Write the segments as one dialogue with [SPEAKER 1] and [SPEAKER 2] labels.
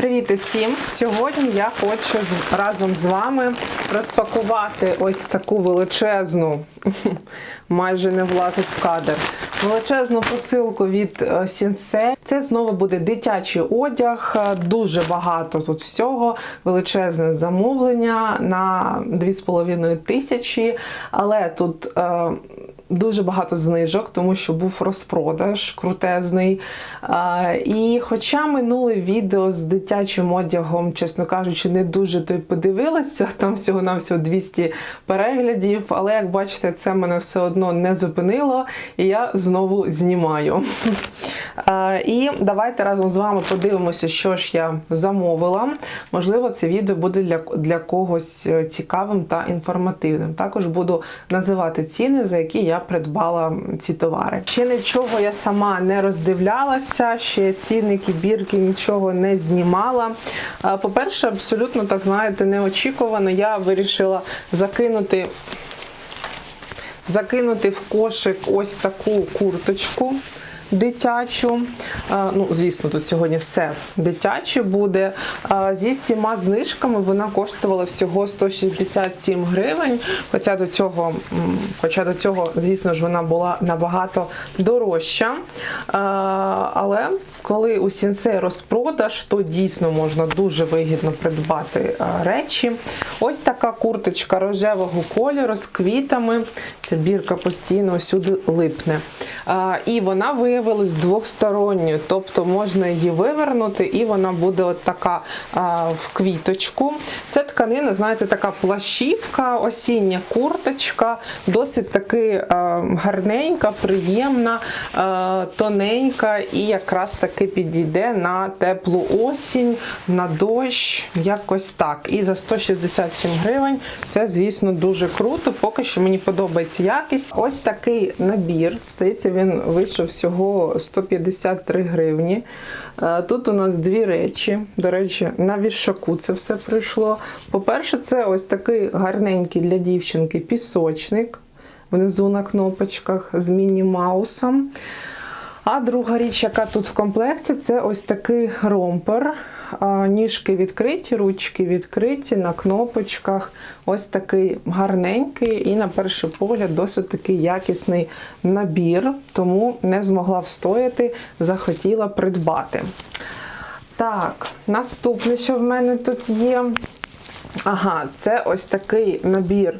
[SPEAKER 1] Привіт усім! Сьогодні я хочу разом з вами розпакувати ось таку величезну, майже не влазить в кадр, величезну посилку від е, Сінсе. Це знову буде дитячий одяг, е, дуже багато тут всього, величезне замовлення на 2,5 тисячі, але тут. е, Дуже багато знижок, тому що був розпродаж крутезний. І хоча минуле відео з дитячим одягом, чесно кажучи, не дуже то й подивилася, там всього-навсього 200 переглядів, але як бачите, це мене все одно не зупинило, і я знову знімаю. І давайте разом з вами подивимося, що ж я замовила. Можливо, це відео буде для, для когось е, цікавим та інформативним. Також буду називати ціни, за які я придбала ці товари. Ще нічого я сама не роздивлялася, ще цінники, бірки, нічого не знімала. По-перше, абсолютно так знаєте, неочікувано. Я вирішила закинути закинути в кошик ось таку курточку дитячу. Ну, звісно, тут сьогодні все дитяче буде. Зі всіма знижками вона коштувала всього 167 гривень. Хоча до цього, хоча до цього, звісно ж, вона була набагато дорожча. Але коли у Сінсей розпродаж, то дійсно можна дуже вигідно придбати речі. Ось така курточка рожевого кольору з квітами. Ця бірка постійно всюди липне. І вона виявилась двосторонньою, тобто можна її вивернути, і вона буде от така в квіточку. Це тканина, знаєте, така плащівка, осіння курточка, досить таки гарненька, приємна, тоненька і якраз таки підійде на теплу осінь, на дощ, якось так. І за 167 гривень це, звісно, дуже круто. Поки що мені подобається якість. Ось такий набір. Здається, він вийшов всього 153 гривні. Е, Тут у нас дві речі. До речі, на вішаку це все прийшло. По-перше, це ось такий гарненький для дівчинки пісочник. Внизу на кнопочках з міні-маусом. А друга річ, яка тут в комплекті, це ось такий ромпер. Ніжки відкриті, ручки відкриті на кнопочках. Ось такий гарненький і, на перший погляд, досить такий якісний набір, тому не змогла встояти, захотіла придбати. Так, наступне, що в мене тут є. Ага, це ось такий набір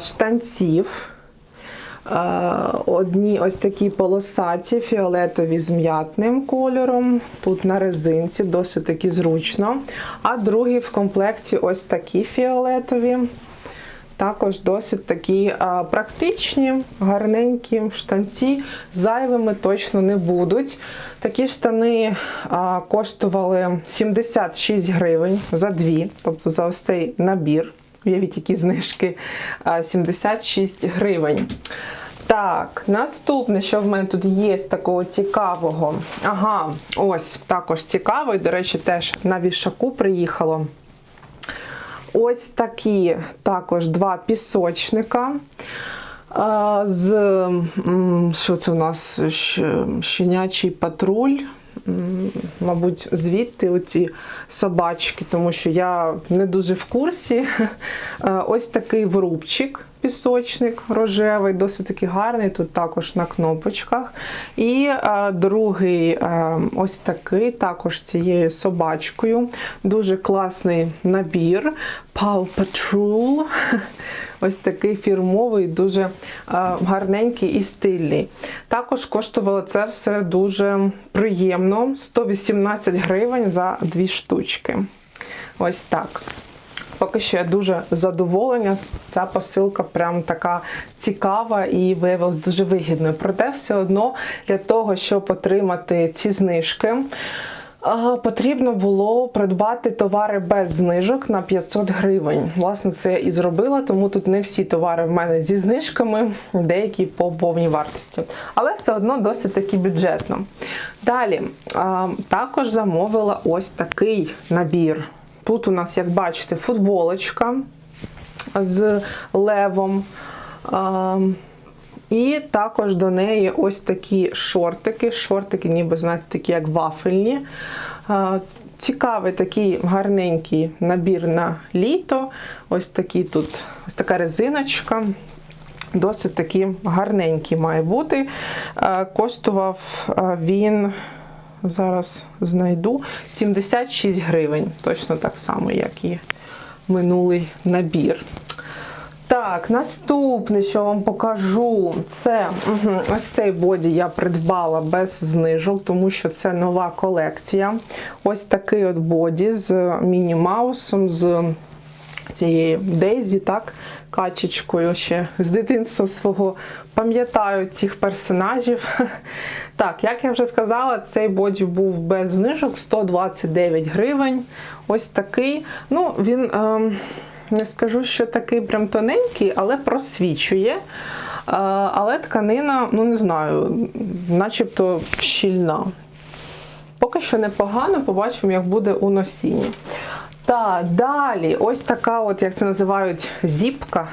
[SPEAKER 1] штанців. Е, Одні ось такі полосаті, фіолетові з м'ятним кольором. Тут на резинці, досить таки зручно. А другі в комплекті ось такі фіолетові. Також досить такі а, практичні, гарненькі штанці, зайвими точно не будуть. Такі штани а, коштували 76 гривень за дві, тобто за ось цей набір. Уявіть, які знижки 76 гривень. Так, наступне, що в мене тут є з такого цікавого. Ага, ось також цікавий. До речі, теж на вішаку приїхало. Ось такі також два пісочника. З що це у нас щенячий патруль. Мабуть, звідти оці собачки, тому що я не дуже в курсі. Е, Ось такий врубчик, пісочник рожевий, досить таки гарний, тут також на кнопочках. І е, другий е, ось такий, також цією собачкою. Дуже класний набір. Paw Patrol. Ось такий фірмовий, дуже е, гарненький і стильний. Також коштувало це все дуже приємно. 118 гривень за дві штучки. Ось так. Поки що я дуже задоволена. Ця посилка прям така цікава і виявилась дуже вигідною. Проте все одно для того, щоб отримати ці знижки. Потрібно було придбати товари без знижок на 500 гривень. Власне, це я і зробила, тому тут не всі товари в мене зі знижками, деякі по повній вартості. Але все одно досить таки бюджетно. Далі також замовила ось такий набір. Тут у нас, як бачите, футболочка з левом. І також до неї ось такі шортики. Шортики, ніби, знаєте, такі як вафельні. Цікавий такий гарненький набір на літо. Ось такий тут, ось така резиночка. Досить такий гарненький має бути. Коштував він, зараз знайду, 76 гривень. Точно так само, як і минулий набір. Так, наступне, що вам покажу, це ось цей боді я придбала без знижок, тому що це нова колекція. Ось такий от боді з Міні Маусом, з цієї Дейзі, так, качечкою ще з дитинства свого пам'ятаю цих персонажів. Так, як я вже сказала, цей боді був без знижок 129 гривень. Ось такий. Ну, він. Ем... Не скажу, що такий прям тоненький, але просвічує. Але тканина, ну не знаю, начебто щільна. Поки що непогано, побачимо, як буде у носінні. Так, далі, ось така, от, як це називають, зіпка,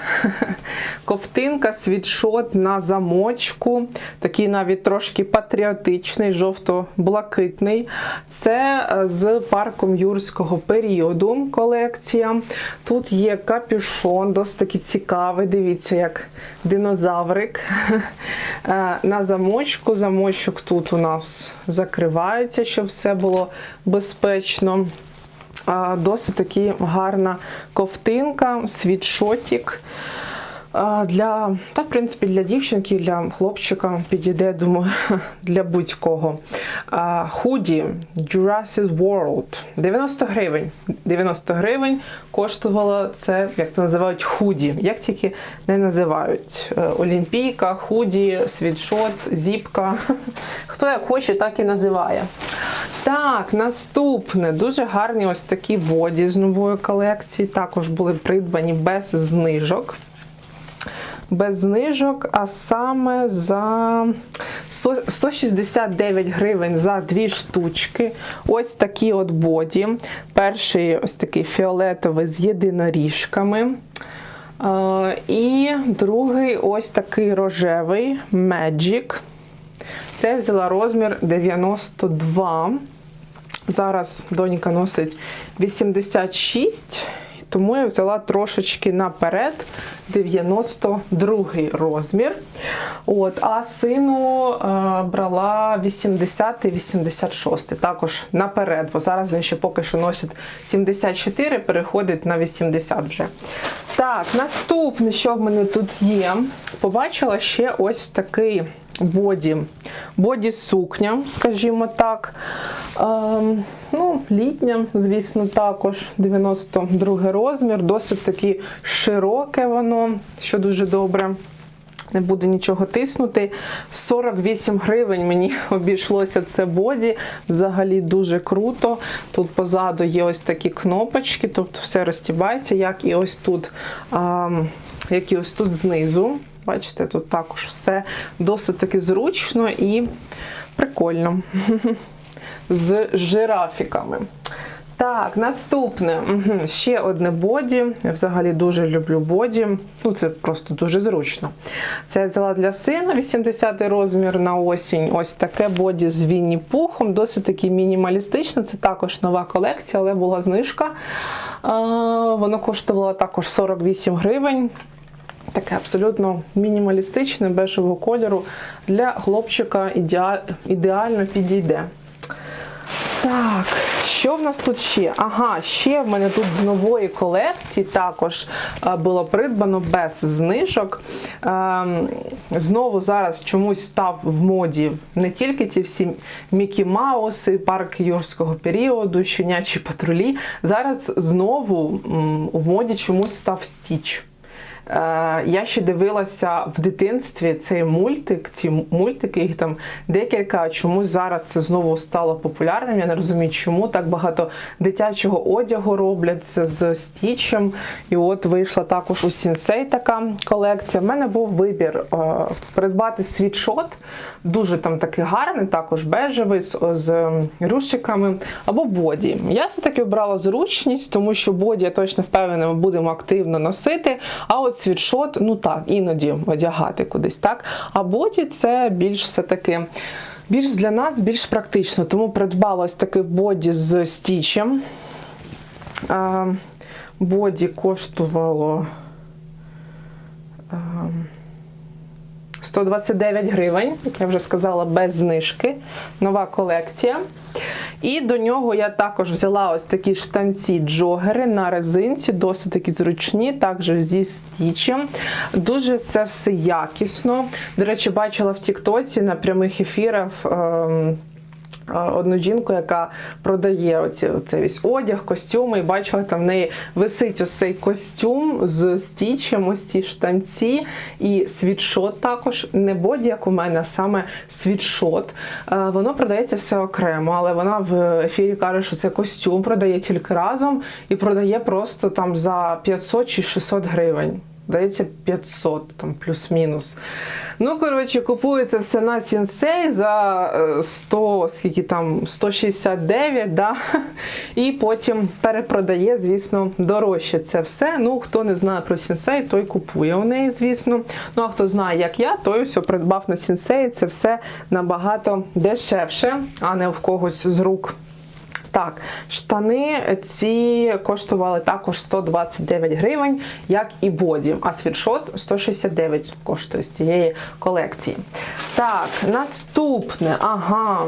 [SPEAKER 1] ковтинка, світшот на замочку, такий навіть трошки патріотичний, жовто-блакитний. Це е, з парком юрського періоду колекція. Тут є капюшон, досить такий цікавий. Дивіться, як динозаврик. Е, на замочку. Замочок тут у нас закривається, щоб все було безпечно. Досить таки гарна ковтинка, світшотик. Для, та, в принципі, для дівчинки, для хлопчика підійде, думаю, для будь-кого. Худі Jurassic World 90 гривень. 90 гривень коштувало це, як це називають, худі. Як тільки не називають. Е, Олімпійка, худі, світшот, зіпка. Хто як хоче, так і називає. Так, наступне. Дуже гарні ось такі боді з нової колекції. Також були придбані без знижок без знижок, а саме за 169 гривень за дві штучки. Ось такі от боді. Перший ось такий фіолетовий з єдиноріжками. І другий ось такий рожевий Magic. Це я взяла розмір 92. Зараз донька носить 86 тому я взяла трошечки наперед 92 розмір. От, А сину е, брала 80-86, також наперед, бо зараз він ще поки що носить 74, переходить на 80 вже. Так, наступне, що в мене тут є, побачила ще ось такий боді. Боді сукня, скажімо так. Ем, ну, Літня, звісно, також 92 розмір, досить таки широке воно, що дуже добре. Не буду нічого тиснути. 48 гривень мені обійшлося це боді. Взагалі дуже круто. Тут позаду є ось такі кнопочки, тобто все розтібається, як і ось тут, а, як і ось тут знизу. Бачите, тут також все досить таки зручно і прикольно. З жирафіками. Так, наступне. Ще одне боді. Я взагалі дуже люблю боді. Ну, Це просто дуже зручно. Це я взяла для сина 80 розмір на осінь. Ось таке боді з Вінні Пухом. Досить таки мінімалістичне. Це також нова колекція, але була знижка. Воно коштувало також 48 гривень. Таке абсолютно мінімалістичне, бежевого кольору. Для хлопчика ідеально підійде. Так, що в нас тут ще? Ага, ще в мене тут з нової колекції також було придбано без знижок. Ем, знову зараз чомусь став в моді не тільки ті всі Мікі Мауси, парк юрського періоду, щенячі патрулі. Зараз знову в моді чомусь став стіч. Е, я ще дивилася в дитинстві цей мультик, ці мультики, їх там декілька. Чомусь зараз це знову стало популярним. Я не розумію, чому так багато дитячого одягу роблять з стічем. І от вийшла також у сінсей така колекція. В мене був вибір е, придбати світшот, дуже там такий гарний, також бежевий з, з рушиками або боді. Я все-таки обрала зручність, тому що боді я точно впевнена, ми будемо активно носити. А от світшот, ну так, іноді одягати кудись, так? А боді це більш все-таки Більш для нас більш практично, тому придбала ось такий боді з стічем. Боді коштувало е, 129 гривень, як я вже сказала, без знижки. Нова колекція. І до нього я також взяла ось такі штанці джогери на резинці, досить такі зручні, також зі стічем. Дуже це все якісно. До речі, бачила в Тіктоці на прямих ефірах. ем, Одну жінку, яка продає оці, оцей одяг, костюми, і бачила, там в неї висить ось цей костюм з стічем, ось ці штанці і світшот також. Не боді, як у мене, а саме світшот. Е, Воно продається все окремо, але вона в ефірі каже, що це костюм продає тільки разом і продає просто там за 500 чи 600 гривень. Дається 500, там плюс-мінус. Ну, коротше, купується все на Сінсей за е, 100, скільки там, 169, да? і потім перепродає, звісно, дорожче це все. Ну, хто не знає про Сінсей, той купує у неї, звісно. Ну, а хто знає, як я, той все придбав на Сінсей. Це все набагато дешевше, а не в когось з рук. Так, штани ці коштували також 129 гривень, як і боді, а світшот 169 коштує з цієї колекції. Так, наступне, ага.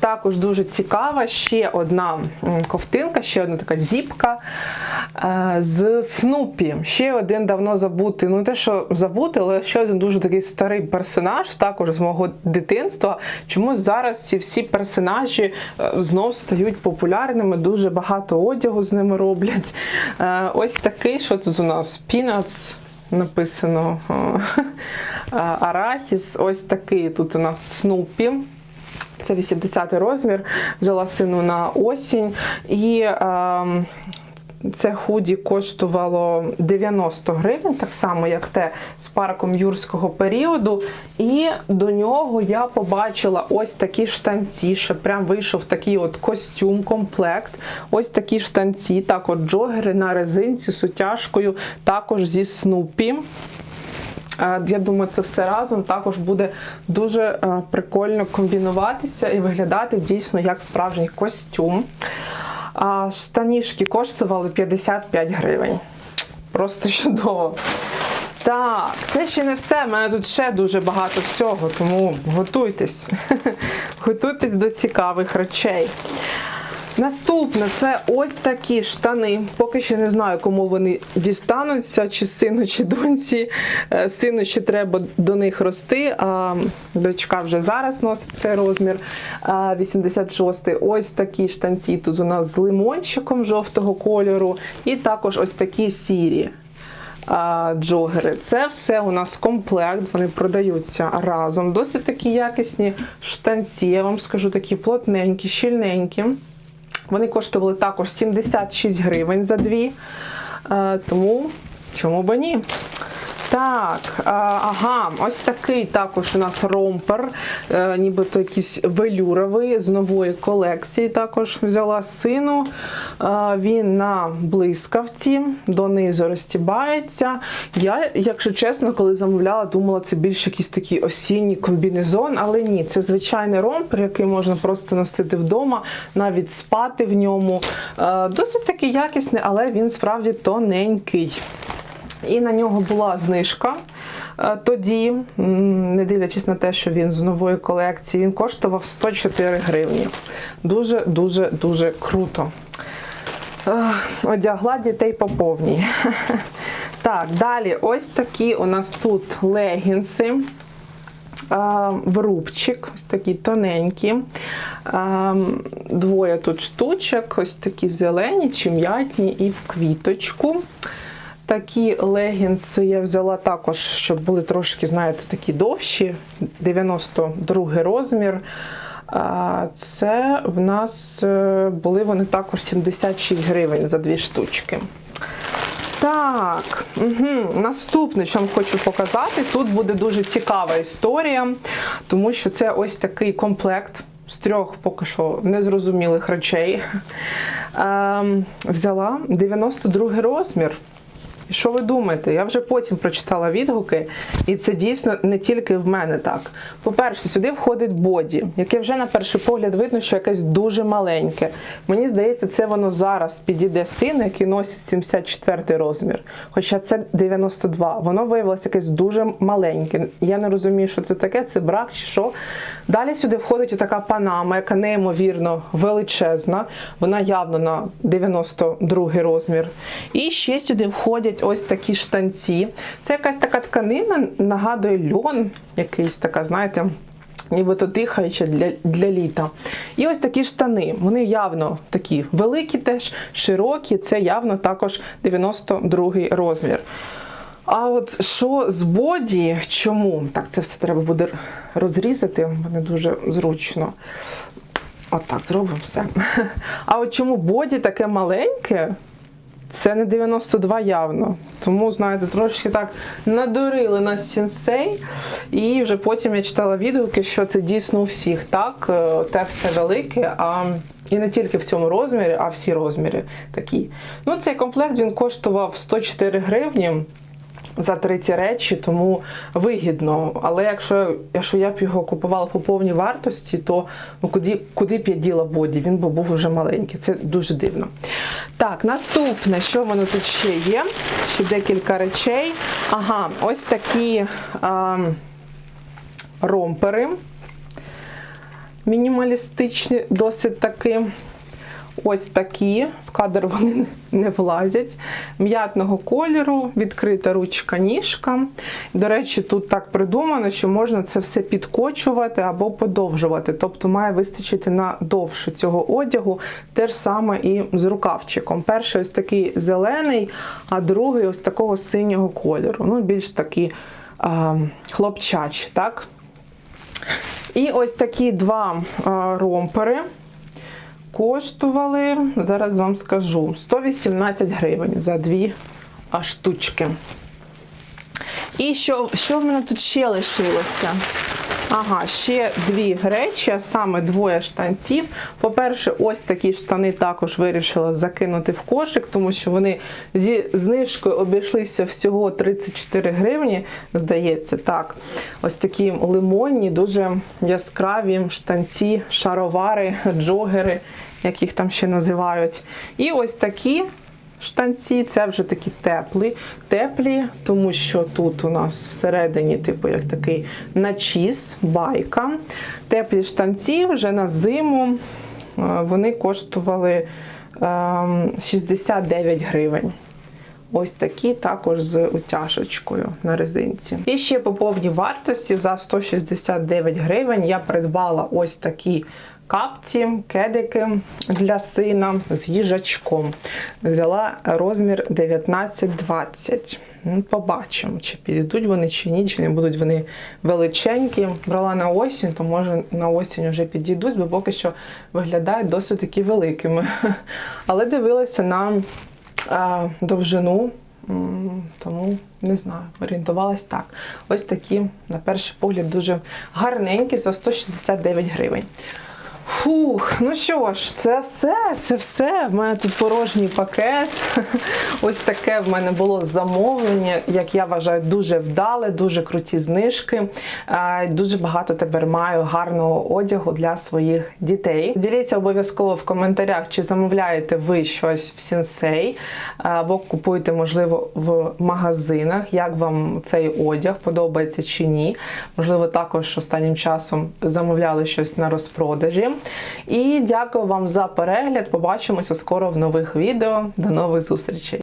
[SPEAKER 1] Також дуже цікава ще одна ковтинка, ще одна така зіпка е, з Снупі. Ще один давно забутий, ну те, що забутий, але ще один дуже такий старий персонаж, також з мого дитинства. Чомусь зараз ці всі персонажі е, знов стають популярними, дуже багато одягу з ними роблять. Е, Ось такий, що тут у нас? Peanuts написано. Арахіс. Ось такий тут у нас Снупі. Це 80 розмір. Взяла сину на осінь. І е, це худі коштувало 90 гривень, так само, як те з парком юрського періоду. І до нього я побачила ось такі штанці. Ще прям вийшов такий от костюм, комплект. Ось такі штанці, так от джогери на резинці з утяжкою, також зі Снупі. Е, Я думаю, це все разом також буде дуже е, прикольно комбінуватися і виглядати дійсно як справжній костюм. А Штанішки коштували 55 гривень. Просто чудово. Так, це ще не все. У мене тут ще дуже багато всього, тому готуйтесь. Готуйтесь до цікавих речей. Наступне це ось такі штани. Поки що не знаю, кому вони дістануться, чи сину, чи доньці. Е, Сину ще треба до них рости. А дочка вже зараз носить цей розмір. 86-й. Ось такі штанці тут у нас з лимончиком жовтого кольору. І також ось такі сірі. Джогери. Це все у нас комплект, вони продаються разом. Досить такі якісні штанці, я вам скажу, такі плотненькі, щільненькі. Вони коштували також 76 гривень за дві. Е, Тому чому б ні? Так, е, ага, ось такий також у нас ромпер, е, нібито якийсь велюровий з нової колекції. Також взяла сину. Е, Він на блискавці, донизу розтібається. Я, якщо чесно, коли замовляла, думала, це більш якийсь такий осінній комбінезон, але ні, це звичайний ромпер, який можна просто носити вдома, навіть спати в ньому. Досить такий якісний, але він справді тоненький. І на нього була знижка. Е, Тоді, не дивлячись на те, що він з нової колекції, він коштував 104 гривні. Дуже, дуже, круто. Е, Одягла дітей по повній. Так, далі, ось такі у нас тут легінси. А, в рубчик, ось такі тоненькі. Двоє тут штучок, ось такі зелені, чи м'ятні і в квіточку. Такі легінси я взяла також, щоб були трошки, знаєте, такі довші, 92 розмір. Це в нас е, були вони також 76 гривень за дві штучки. Так, угу. наступне, що вам хочу показати, тут буде дуже цікава історія, тому що це ось такий комплект з трьох поки що незрозумілих речей. Ем, взяла 92 розмір. І що ви думаєте? Я вже потім прочитала відгуки, і це дійсно не тільки в мене так. По-перше, сюди входить боді, яке вже на перший погляд видно, що якесь дуже маленьке. Мені здається, це воно зараз підійде сину, який носить 74 розмір. Хоча це 92. Воно виявилося якесь дуже маленьке. Я не розумію, що це таке, це брак чи що. Далі сюди входить така панама, яка неймовірно величезна. Вона явно на 92 розмір. І ще сюди входять ось такі штанці. Це якась така тканина, нагадує льон, якийсь така, знаєте. Нібито дихаюча для, для літа. І ось такі штани. Вони явно такі великі, теж широкі. Це явно також 92 розмір. А от що з боді, чому? Так, це все треба буде розрізати, не дуже зручно. Отак, зробимо все. А от чому боді таке маленьке? Це не 92 явно. Тому, знаєте, трошки так надурили нас сенсей. І вже потім я читала відгуки, що це дійсно у всіх. Так, е, те все велике, а і не тільки в цьому розмірі, а всі розміри такі. Ну, цей комплект він коштував 104 гривні. За 30 речі, тому вигідно. Але якщо, якщо я б його купувала по повній вартості, то ну, куди, куди б я діла боді? Він би був уже маленький. Це дуже дивно. Так, наступне, що воно тут ще є? Ще декілька речей. Ага, ось такі а, ромпери. Мінімалістичні, досить таки. Ось такі, в кадр вони не влазять. М'ятного кольору, відкрита ручка ніжка. До речі, тут так придумано, що можна це все підкочувати або подовжувати. Тобто має вистачити на довше цього одягу. Те ж саме і з рукавчиком. Перший ось такий зелений, а другий ось такого синього кольору. Ну, більш такі а, хлопчачі, так? І ось такі два а, ромпери коштували, зараз вам скажу, 118 гривень за дві штучки. І що, що в мене тут ще лишилося? Ага, ще дві речі, а саме двоє штанців. По-перше, ось такі штани також вирішила закинути в кошик, тому що вони зі знижкою обійшлися всього 34 гривні, здається, так. Ось такі лимонні, дуже яскраві штанці, шаровари, джогери, як їх там ще називають. І ось такі штанці, це вже такі теплі, теплі, тому що тут у нас всередині, типу, як такий начіс, байка. Теплі штанці вже на зиму. е, Вони коштували ем, 69 гривень. Ось такі також з утяжечкою на резинці. І ще по повній вартості за 169 гривень я придбала ось такі капці, кедики для сина з їжачком. Взяла розмір 19-20. Ну, Побачимо, чи підійдуть вони, чи ні, чи не будуть вони величенькі. Брала на осінь, то може на осінь вже підійдуть, бо поки що виглядають досить таки великими. Але дивилася на довжину, тому не знаю, орієнтувалась так. Ось такі, на перший погляд, дуже гарненькі за 169 гривень. Фух, ну що ж, це все, це все. В мене тут порожній пакет. Ось таке в мене було замовлення, як я вважаю, дуже вдале, дуже круті знижки. Дуже багато тепер маю гарного одягу для своїх дітей. Діліться обов'язково в коментарях, чи замовляєте ви щось в Сінсей, або купуєте, можливо, в магазинах. Як вам цей одяг подобається чи ні? Можливо, також останнім часом замовляли щось на розпродажі. І дякую вам за перегляд. Побачимося скоро в нових відео. До нових зустрічей!